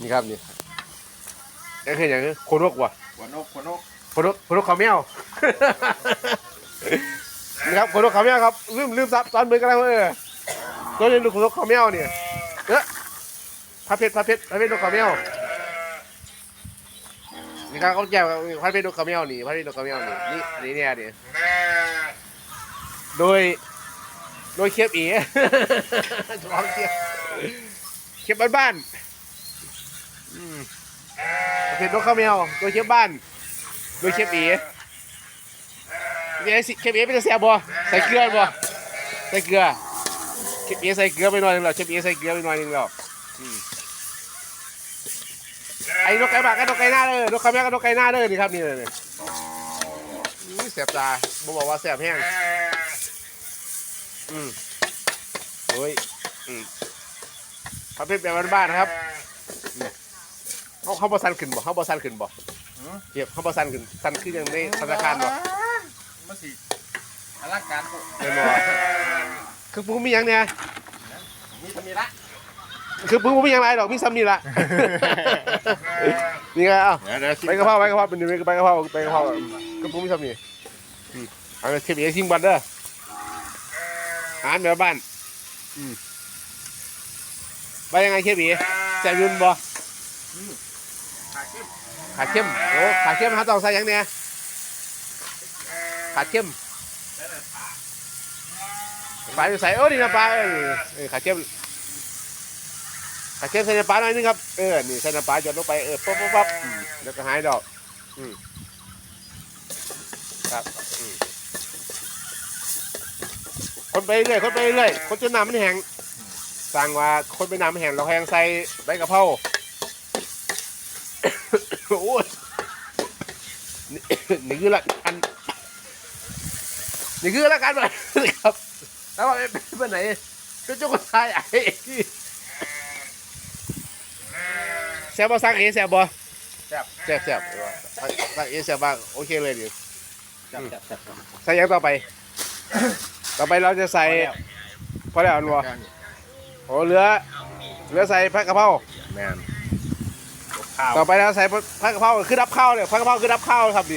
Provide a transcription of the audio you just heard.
นี่ครับนี่นี่คืออย่างนี้โคโนกว่ะหัวนกหัวนกโคโนกโคโนกขาวแมว นี่ครับโคโนกขาวแมวครับลืมลืมซับตอนมือกันแล้วเออตัวนี้ดูโคโนกขาวแมวเนี่ยเอ๊ะพระเพชรพระเพชรพระเพชรนกขาวแมวนี่ครับเขาแจกพระเพชรนกขาวแมวนี่พระเพชรนกขาวแมวนี่นี่นี่เนี่ยนี่โดยโดยเคียบเอ๋เฉพาะเคียบเคียบบ้านๆอืมพระ เพชรนกขาวแมวโดยเคียบบ้านโดยเคียบเอ๋เนี่ยสิเคียบเอ๋เป็นเสียบ่ใส่เกลือบ่ใส่เกลือเคียบเอ๋ใส่เกลือไปหน่อยหนึงแล้วเคียบเอ๋ใส่เกลือไปหน่อยหนึงแล้วอืมไอ้นกไก่บากับนกไก่หน้าเด้อนกข้าวแมวกับนกไก่หน้าเด้อนี่ครับนี่เลยนี่อุ้ยแสบตาบ่บอกว่าแสบแห้งอืมโอ้ยอืมพระเพชรแบบบ้านๆนะครับ เขาเขาบอสันขึ้นบ่เขาบอสันขึ้นบ่เทียบเขาบอสันขึ้นสันขึ้นยังในธนาคารบ่มันสิอลังการกูเห็นบ่คือปูมีหยังเนี่ยมีทำมีละคือปูมีหยังไรดอกมีซ้ำนี่ละนี่ไงเอ้าเดี๋ยวเดี๋ยวไปกระเพราไปกระเพราเป็นไปกระเพราไปกระเพราคือปูมีซ้ำนี่อืมเอาเทียบเอซิงบันเด้ออาหารแบบบ้านอืมไปยังไงเทียบเอแซ่บอยืนบ่ ขาเข้มขาเข้มโอ้ขาเข้มฮะต้องใส่ยังเนี่ยขาเข้มปลาอยู่ใส่โอ้นี่นะปลาเออขาเข้มขาเข้มใส่น้ำปลาหน่อยนึงครับเออนี่ใส่น้ำปลาหยดลงไปเออปั๊บปั๊บปั๊บอืมแล้วก็หายดอกอืมครับอืมคนไปเรื่อยคนไปเรื่อยคนจนน้ำมันแห้งสั่งว่าคนไปน้ำมันแห้งเราแห้งใส่ใบกะเพรา โอ้ยนี่นี่คือละกันนี่คือละกันมาครับ แล้วว่าเป็นเป็นไหนเป็นเจ้าคนไทยไอ้แซ่บบ่สั่งเอแซ่บบ่แซ่บแซ่บแซ่บสั่งเอแซ่บบ้างโอเคเลยดิแซ่บแซ่บแซ่บใส่หยังต่อไป ต่อไปเราจะใส่พอแล้วอันวะโอ้เหลือเหลือใส่ผักกะเพราแมน ข้าว ต่อไปเราใส่ผักกะเพราคือรับข้าวเนี่ยผักกะเพราคือรับข้าวครับดิ